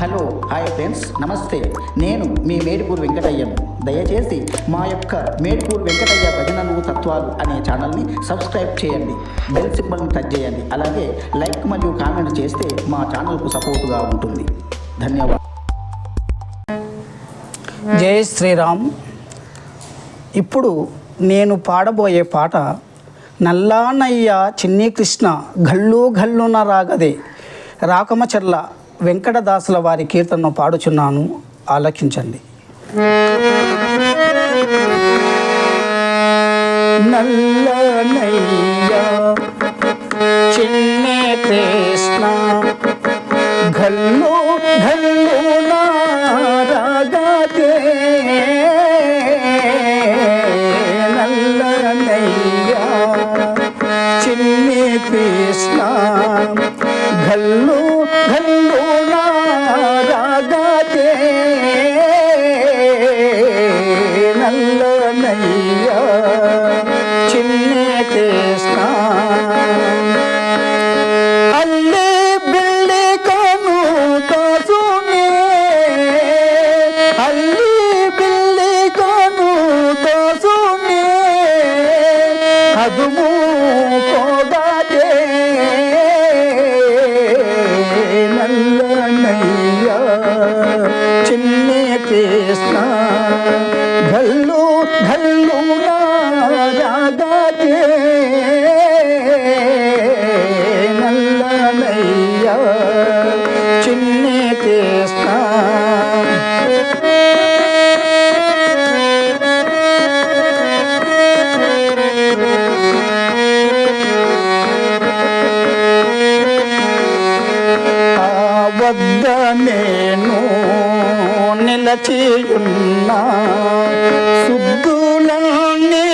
Hello hi friends నమస్తే. నేను మీ మేడిపూర్ వెంకటయ్యను. దయచేసి మా యొక్క మేడిపూర్ వెంకటయ్య భజనలు తత్వాలు అనే ఛానల్ని సబ్స్క్రైబ్ చేయండి. బెల్ సింబల్ని టచ్ చేయండి. అలాగే లైక్ మరియు కామెంట్ చేస్తే మా ఛానల్కు సపోర్టుగా ఉంటుంది. ధన్యవాదాలు. జై శ్రీరామ్. ఇప్పుడు నేను పాడబోయే పాట నల్లానయ్య చిన్ని కృష్ణ గల్లు గల్లున రాగదే. రాకమచర్ల వెంకటదాసుల వారి కీర్తనను పాడుచున్నాను. ఆలకించండి. నల్లనయ్య నిలచియున్నా శుద్ధులన్నీ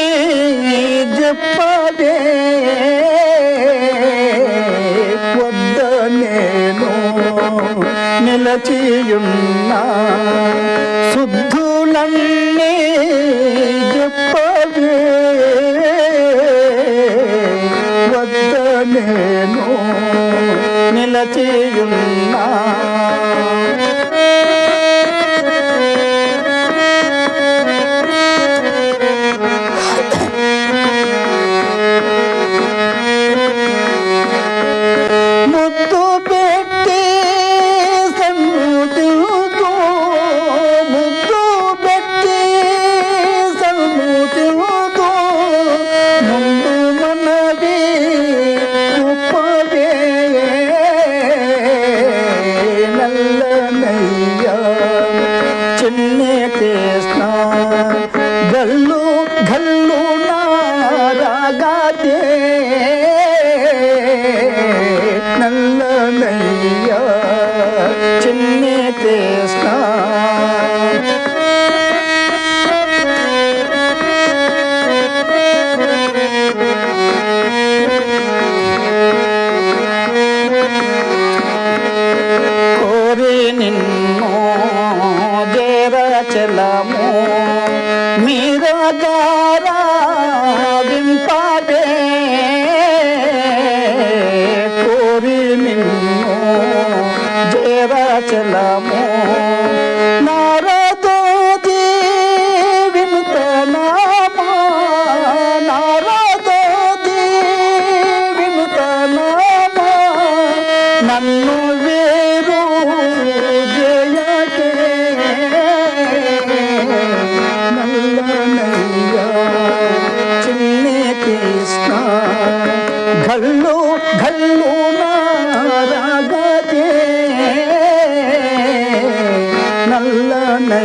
చెప్పదే. వద్ద నేను నిలచియున్నా శుద్ధులన్నీ చెప్పదే. వద్ద నేను నిలచియున్నా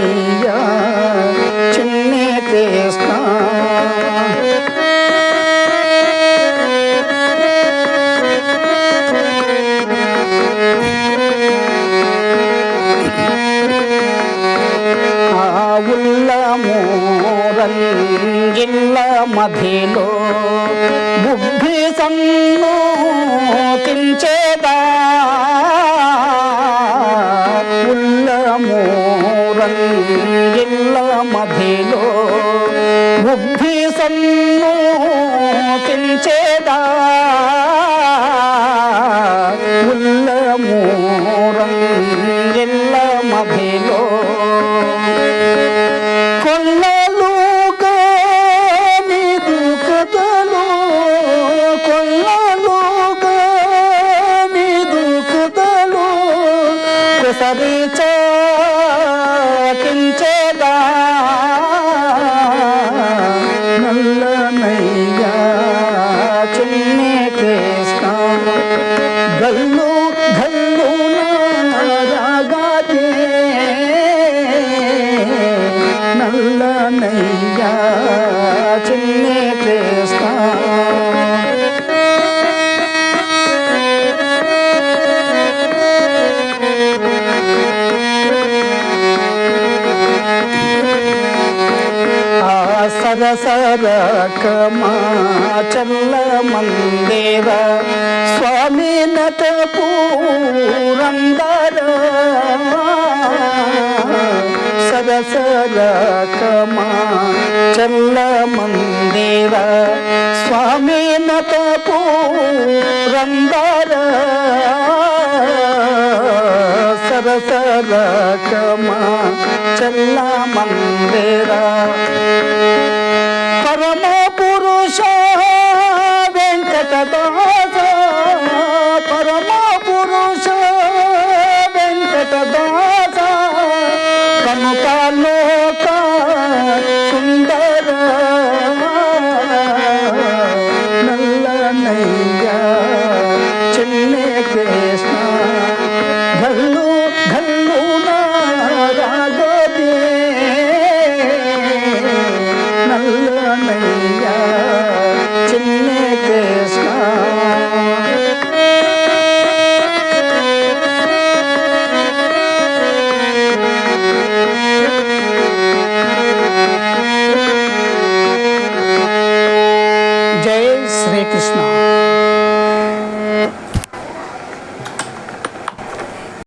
నల్లనయ్య చిన్ని కృష్ణ ఆవుల్ల మూరంజిల్ల బుద్ధి సన్ను ಇಲ್ಲ ಮಧಿಲೋ ಬುದ್ಧಿ ಸನ್ನು ತಿಂಚೇದ ಉಲ್ಲ ಮೂರಂಗಿಲ್ಲ ಮಧಿಲೋ ಕೊಲ್ಲಲು ನೀದು ಕದಲು ಕೊಲ್ಲಲು ನೀದು ಕದಲು ಸರಿ ಚ కమా చల్ల మందేవ స్వామి నత పూరందర సదసర కమా చల్ల మందేవ స్వామి నత పూరందర సరసర కమా చల్ల మందేరా